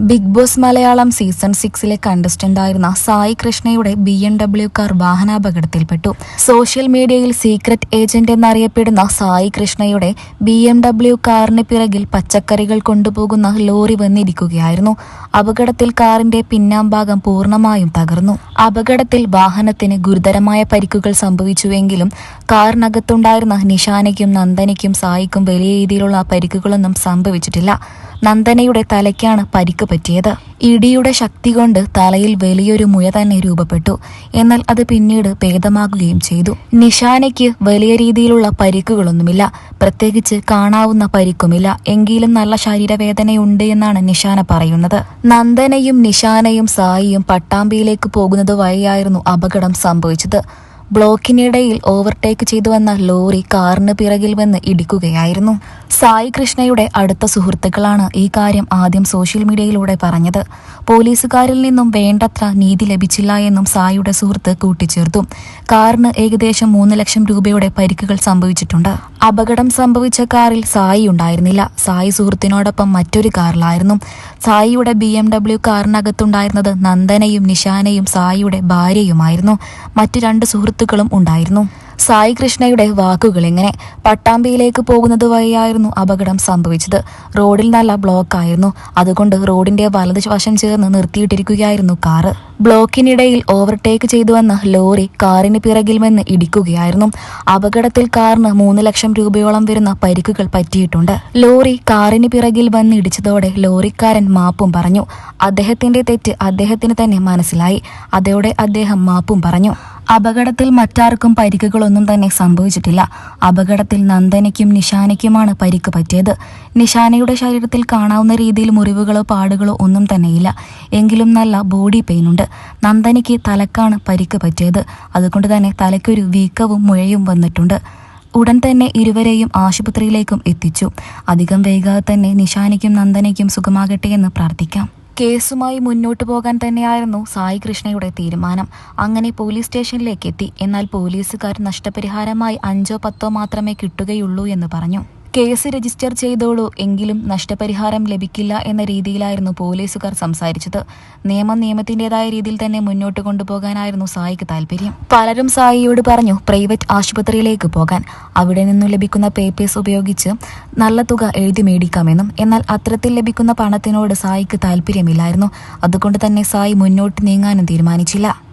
Big Boss Malayalam season സിക്സിലെ contestant ആയിരുന്ന സായി കൃഷ്ണയുടെ ബി എം ഡബ്ല്യു കാർ വാഹനാപകടത്തിൽപ്പെട്ടു. സോഷ്യൽ മീഡിയയിൽ സീക്രട്ട് ഏജന്റ് എന്നറിയപ്പെടുന്ന സായി കൃഷ്ണയുടെ ബി എം ഡബ്ല്യു കാറിന് പിറകിൽ പച്ചക്കറികൾ കൊണ്ടുപോകുന്ന ലോറി വന്നിരിക്കുകയായിരുന്നു. അപകടത്തിൽ കാറിന്റെ പിന്നാംഭാഗം പൂർണമായും തകർന്നു. അപകടത്തിൽ വാഹനത്തിന് ഗുരുതരമായ പരിക്കുകൾ സംഭവിച്ചുവെങ്കിലും കാറിനകത്തുണ്ടായിരുന്ന നിഷാനയ്ക്കും നന്ദനയ്ക്കും സായിക്കും വലിയ രീതിയിലുള്ള പരിക്കുകളൊന്നും സംഭവിച്ചിട്ടില്ല. നന്ദനയുടെ തലയ്ക്കാണ് പരിക്ക് പറ്റിയത്. ഇടിയുടെ ശക്തി കൊണ്ട് തലയിൽ വലിയൊരു മുയ തന്നെ രൂപപ്പെട്ടു. എന്നാൽ അത് പിന്നീട് ഭേദമാകുകയും ചെയ്തു. നിഷാനയ്ക്ക് വലിയ രീതിയിലുള്ള പരിക്കുകളൊന്നുമില്ല. പ്രത്യേകിച്ച് കാണാവുന്ന പരിക്കുമില്ല. എങ്കിലും നല്ല ശരീരവേദനയുണ്ട് എന്നാണ് നിഷാന പറയുന്നത്. നന്ദനയും നിഷാനയും സായിയും പട്ടാമ്പിയിലേക്ക് പോകുന്നത് വഴിയായിരുന്നു അപകടം സംഭവിച്ചത്. ബ്ലോക്കിനിടയിൽ ഓവർടേക്ക് ചെയ്തു വന്ന ലോറി കാറിന് പിറകിൽ വന്ന് ഇടിക്കുകയായിരുന്നു. സായി കൃഷ്ണയുടെ അടുത്ത സുഹൃത്തുക്കളാണ് ഈ കാര്യം ആദ്യം സോഷ്യൽ മീഡിയയിലൂടെ പറഞ്ഞത്. പോലീസുകാരിൽ നിന്നും വേണ്ടത്ര നീതി ലഭിച്ചില്ല എന്നും സായിയുടെ സുഹൃത്ത് കൂട്ടിച്ചേർത്തു. കാറിന് ഏകദേശം മൂന്ന് ലക്ഷം രൂപയുടെ പരിക്കുകൾ സംഭവിച്ചിട്ടുണ്ട്. അപകടം സംഭവിച്ച കാറിൽ സായി ഉണ്ടായിരുന്നില്ല. സായി സുഹൃത്തിനോടൊപ്പം മറ്റൊരു കാറിലായിരുന്നു. സായിയുടെ ബി എം ഡബ്ല്യു കാറിനകത്തുണ്ടായിരുന്നത് നന്ദനയും നിഷാനയും സായിയുടെ ഭാര്യയുമായിരുന്നു. മറ്റു രണ്ട് സുഹൃത്തുക്കളും ഉണ്ടായിരുന്നു. സായി കൃഷ്ണയുടെ വാക്കുകൾ ഇങ്ങനെ പട്ടാമ്പിയിലേക്ക് പോകുന്നത് വഴിയായിരുന്നു അപകടം സംഭവിച്ചത്. റോഡിൽ നല്ല ബ്ലോക്ക് ആയിരുന്നു. അതുകൊണ്ട് റോഡിന്റെ വലത് വശം ചേർന്ന് നിർത്തിയിട്ടിരിക്കുകയായിരുന്നു കാറ്. ബ്ലോക്കിനിടയിൽ ഓവർടേക്ക് ചെയ്തു വന്ന ലോറി കാറിന് പിറകിൽ വന്ന് ഇടിക്കുകയായിരുന്നു. അപകടത്തിൽ കാറിന് മൂന്ന് ലക്ഷം രൂപയോളം വരുന്ന പരിക്കുകൾ പറ്റിയിട്ടുണ്ട്. ലോറി കാറിന് പിറകിൽ വന്ന് ഇടിച്ചതോടെ ലോറിക്കാരൻ മാപ്പും പറഞ്ഞു. അദ്ദേഹത്തിന്റെ തെറ്റ് അദ്ദേഹത്തിന് തന്നെ മനസ്സിലായി. അതോടെ അദ്ദേഹം മാപ്പും പറഞ്ഞു. അപകടത്തിൽ മറ്റാർക്കും പരിക്കുകളൊന്നും തന്നെ സംഭവിച്ചിട്ടില്ല. അപകടത്തിൽ നന്ദനയ്ക്കും നിഷാനയ്ക്കുമാണ് പരിക്ക് പറ്റിയത്. നിഷാനയുടെ ശരീരത്തിൽ കാണാവുന്ന രീതിയിൽ മുറിവുകളോ പാടുകളോ ഒന്നും തന്നെയില്ല. എങ്കിലും നല്ല ബോഡി പെയിൻ ഉണ്ട്. നന്ദനയ്ക്ക് തലക്കാണ് പരിക്ക് പറ്റിയത്. അതുകൊണ്ട് തന്നെ തലയ്ക്കൊരു വീക്കവും മുഴയും വന്നിട്ടുണ്ട്. ഉടൻ തന്നെ ഇരുവരെയും ആശുപത്രിയിലേക്കും എത്തിച്ചു. അധികം വൈകാതെ തന്നെ നിഷാനയ്ക്കും നന്ദനയ്ക്കും സുഖമാകട്ടെ എന്ന് പ്രാർത്ഥിക്കാം. കേസുമായി മുന്നോട്ടു പോകാൻ തന്നെയായിരുന്നു സായി കൃഷ്ണയുടെ തീരുമാനം. അങ്ങനെ പോലീസ് സ്റ്റേഷനിലേക്ക് എത്തി. എന്നാൽ പോലീസുകാർ നഷ്ടപരിഹാരമായി അഞ്ചോ പത്തോ മാത്രമേ കിട്ടുകയുള്ളൂ എന്ന് പറഞ്ഞു. കേസ് രജിസ്റ്റർ ചെയ്തോളൂ. എങ്കിലും നഷ്ടപരിഹാരം ലഭിക്കില്ല എന്ന രീതിയിലായിരുന്നു പോലീസുകാർ സംസാരിച്ചത്. നിയമം നിയമത്തിന്റെതായ രീതിയിൽ തന്നെ മുന്നോട്ട് കൊണ്ടുപോകാനായിരുന്നു സായിക്ക് താല്പര്യം. പലരും സായിയോട് പറഞ്ഞു പ്രൈവറ്റ് ആശുപത്രിയിലേക്ക് പോകാൻ. അവിടെ നിന്നും ലഭിക്കുന്ന പേപ്പേഴ്സ് ഉപയോഗിച്ച് നല്ല തുക എഴുതി മേടിക്കാമെന്നും എന്നാൽ അത്തരത്തിൽ ലഭിക്കുന്ന പണത്തിനോട് സായിക്ക് താല്പര്യമില്ലായിരുന്നു. അതുകൊണ്ട് തന്നെ സായി മുന്നോട്ട് നീങ്ങാനും തീരുമാനിച്ചില്ല.